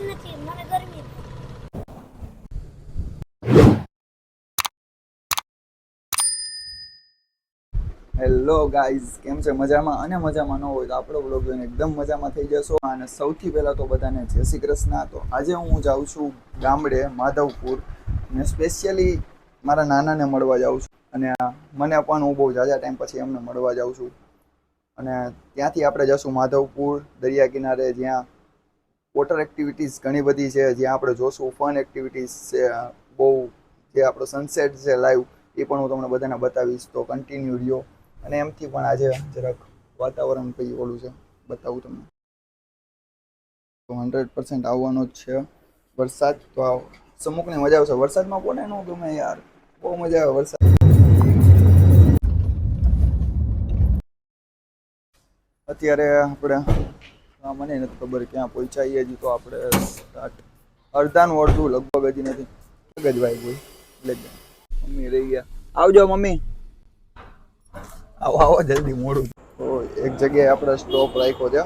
જ નથી, મને ગરમી હેલો ગાઈઝ કેમ છે? મજામાં અને મજામાં ન હોય તો આપણો બ્લોગ એકદમ મજામાં થઈ જશો. અને સૌથી પહેલાં તો બધાને જય શ્રી કૃષ્ણ. તો આજે હું જાઉં છું ગામડે, માધવપુર. અને સ્પેશિયલી મારા નાનાને મળવા જાઉં છું. અને મને પણ હું બહુ ઝાઝા ટાઈમ પછી એમને મળવા જાઉં છું. અને ત્યાંથી આપણે જશું માધવપુર દરિયા કિનારે જ્યાં વોટર એક્ટિવિટીઝ ઘણી બધી છે, જ્યાં આપણે જોશું ફન એક્ટિવિટીઝ છે બહુ જે આપણો સનસેટ છે લાઈવ એ પણ હું તમને બધાને બતાવીશ, તો કન્ટિન્યુ રહ્યો. અને એમથી પણ આજે જરાક વાતાવરણ કઈ ઓલું છે, બતાવું તમને. તો હંડ્રેડ પર્સન્ટ આવવાનો જ છે વરસાદ, તો આવ સમુકની મજા આવશે. વરસાદમાં કોને ન ગમે યાર, બહુ મજા આવે વરસાદ. અત્યારે આપણે મને નથી ખબર ક્યાં પહોંચાઈએ હજી તો આપણે અડધાનું અડધું લગભગ હજી નથી. જ ભાઈ એટલે મમ્મી રહી ગયા. આવજો મમ્મી. આવો આવો, જલ્દી મોડું. તો એક જગ્યાએ આપણે સ્ટોપ રાખ્યો છે.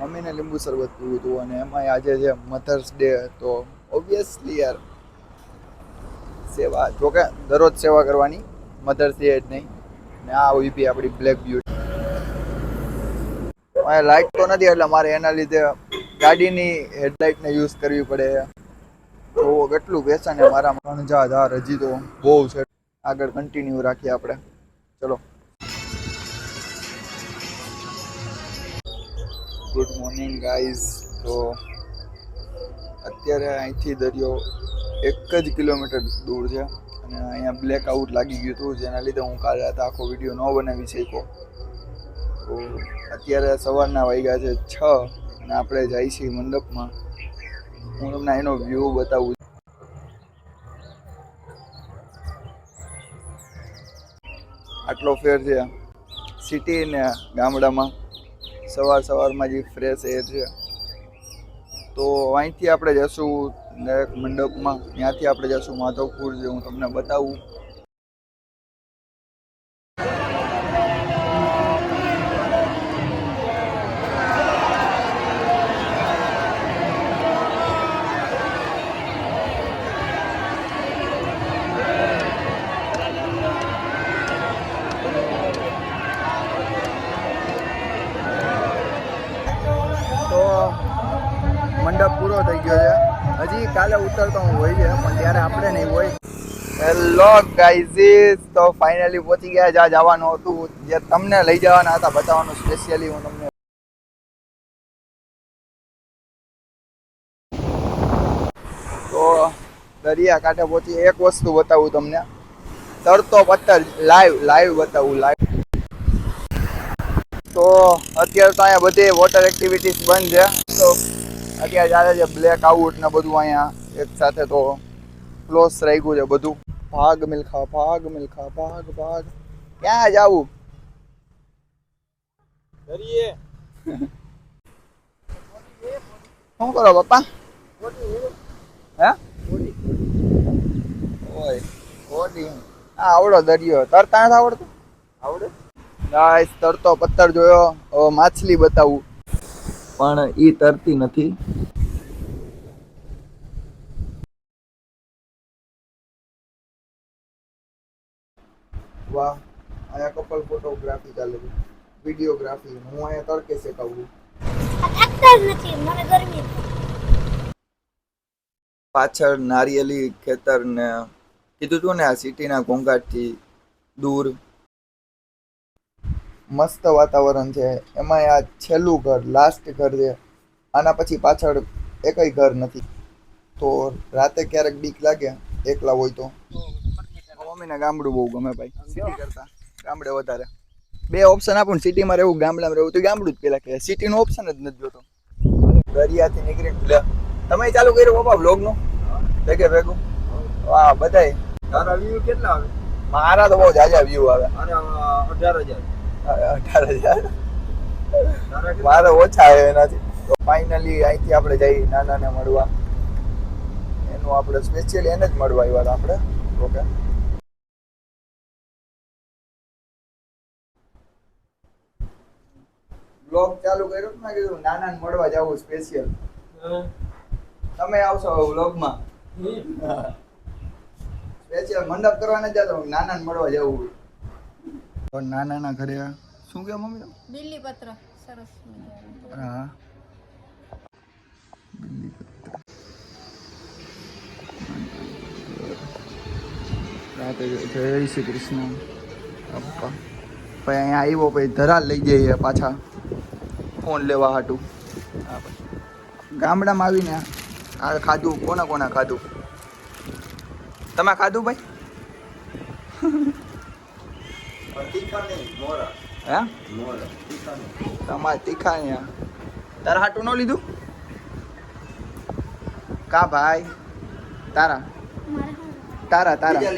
મમ્મીને લીંબુ શરબત પીવું હતું અને એમાં આજે છે મધર્સ ડે તો ઓબ્વિયસલી યાર, સેવા, જોકે દરરોજ સેવા કરવાની. મધર્સ ડે જ નહીં. ને આ ઊભી આપણી બ્લેક બ્યુટી અહીંયા લાઇટ તો નથી, એટલે મારે એના લીધે ગાડીની હેડલાઇટને યુઝ કરવી પડે. તો કેટલું વ્યસન છે મારા મણજા ધાર હજી તો બહુ છે. આગળ કન્ટિન્યુ રાખીએ આપણે. ચલો. ગુડ મોર્નિંગ ગાઈઝ તો અત્યારે અહીંથી દરિયો એક જ કિલોમીટર દૂર છે. અને અહીંયા બ્લેક આઉટ લાગી ગયું હતું, જેના લીધે હું કાલે રાતે આખો વીડિયો ન બનાવી શક્યો. તો અત્યારે સવારના વાગ્યા છે છ અને આપણે જઈએ છીએ મંડપમાં. હું તમને એનો વ્યૂ બતાવું આટલો ફેર છે સિટી ને ગામડામાં. સવાર સવારમાં જે ફ્રેશ એર છે. તો અહીંથી આપણે જશું ડાયરેક્ટ મંડપમાં. ત્યાંથી આપણે જશું માધવપુર જે હું તમને બતાવું તો મંડપ પૂરો થઈ ગયો છે. હજી કાલે ઉતરતો હું હોય છે, પણ ત્યારે આપણે નહીં હોય. હેલો ગાઈઝીસ તો ફાઇનલી પહોંચી ગયા જ્યાં જવાનું હતું. જે તમને લઈ જવાના હતા, બતાવવાનું સ્પેશિયલી હું તમને. તો દરિયા કાંઠે પહોંચી એક વસ્તુ બતાવું તમને. તરતો પથ્થર લાઈવ લાઈવ બતાવું લાઈવ તો અત્યારે તો અહીંયા બધી વોટર એક્ટિવિટીઝ બંધ છે. તો અત્યારે ચાલે છે બ્લેક આઉટ ને બધું અહીંયા. એક સાથે તો ક્લોઝ રાખ્યું છે બધું. ભાગ મિલખા ભાગ મિલખા ભાગ ભાગ. ક્યાં જાવું શું કરો પપ્પા? હે? ઓય. ઓડી આ આવડો દરિયો. તરતા નથી આવડતું? આવડે? ગાઈસ તરતો પથ્થર જોયો. હવે માછલી બતાવું. પણ એ તરતી નથી. વાહ અહીંયા કપલ ફોટોગ્રાફી ચાલે છે. વિડીયોગ્રાફી હું અહીંયા તડકે શેકાવું. કહું નથી મને ગરમી પાછળ નારિયેલી ખેતર ને કીધું તું ને આ સિટીના ઘોંઘાટથી દૂર. મસ્ત વાતાવરણ છે. એમાં આ છેલ્લું ઘર લાસ્ટ ઘર છે. આના પછી પાછળ એકય ઘર નથી. તો રાતે ક્યારેક બીક લાગે એકલા હોય તો. મમ્મીને ગામડું બહુ ગમે ભાઈ. સિટી કરતા. ગામડે વધારે. બે ઓપ્શન આપું ને. સિટીમાં રહેવું ગામડામાં રહેવું તો ગામડું જ પેલા કે સિટીનો ઓપ્શન જ નથી જોતો. દરિયાથી નીકળી લે. તમે ચાલુ કર્યું બાપા બ્લોગનું ભેગે ભેગું? વાહ બધાય. તારા વ્યૂ કેટલા આવે? મારા તો બહુ જાજા વ્યૂ આવે. અને અઢાર હજાર. અઢાર હજાર? મારે ઓછા આવે એનાથી. તો ફાઇનલી અહીંથી આપણે જઈ નાનાને મળવા. એનું આપણે સ્પેશિયલી એને જ મળવા આવ્યા હતા આપણે. ઓકે. બ્લોગ ચાલુ કર્યો ને મેં કીધું નાનાને મળવા જવું સ્પેશિયલ તમે આવશો વ્લોગમાં સ્પેશિયલ મંડપ કરવા નથી જતો નાના મળવા જવું. હોય નાના ઘરે શું કે મમ્મી? બિલ્લી પત્ર સરસ. હા. રાતે જય શ્રી કૃષ્ણ. અપ્પા. પછી અહીંયા આવ્યો પછી ધરાલ લઈ જઈએ પાછા. ફોન લેવા હાટું. ગામડામાં આવીને આ ખાધું કોના કોના ખાધું? તમે ખાધું ભાઈ? હે? તમારે તીખા અહીંયા તારા હાટું ન લીધું? કા ભાઈ? તારા? તારા તારા.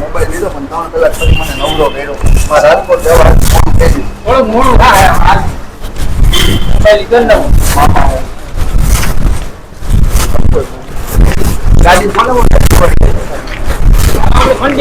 મોબાઈલ લીધો. પણ ત્રણ કલાક પછી મને નવરો કર્યો મારે રાજકોટ જવા મોડું દઉં મામા હું. ગાડી બોલાવો ને, પડી ગઈ. ઘંટી કાઢી આખા ખાણામાં. ભૂખ લાગી ગઈ. પહેલા બધા જમવા જાઓ તો ગાઈઝ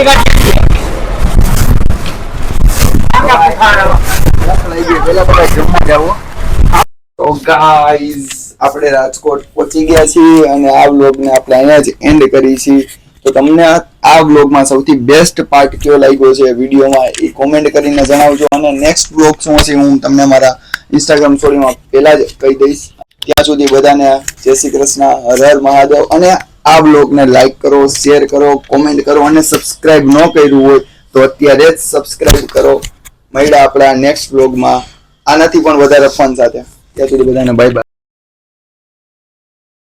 આપણે રાજકોટ પહોંચી ગયા છીએ અને આ વ્લોગને આપણે અહીંયા જ એન્ડ કરી છીએ. તો તમને આ- વ્લોગમાં સૌથી બેસ્ટ પાર્ટ કયો લાગ્યો છે વિડીયોમાં એ કોમેન્ટ કરીને જણાવજો અને નેક્સ્ટ વ્લોગ શું હશે હું તમને મારા ઇન્સ્ટાગ્રામ સ્ટોરીમાં પહેલા જ કહી દઈશ. ત્યાં સુધી બધાને જય શ્રી કૃષ્ણ, હર હર મહાદેવ અને આ બ્લોગને લાઈક કરો શેર કરો કોમેન્ટ કરો અને સબસ્ક્રાઇબ ન કર્યું હોય તો અત્યારે જ સબસ્ક્રાઇબ કરો. મળ્યા આપણા નેક્સ્ટ વ્લોગમાં આનાથી પણ વધારે ફન સાથે. ત્યાં સુધી બધાને બાય બાય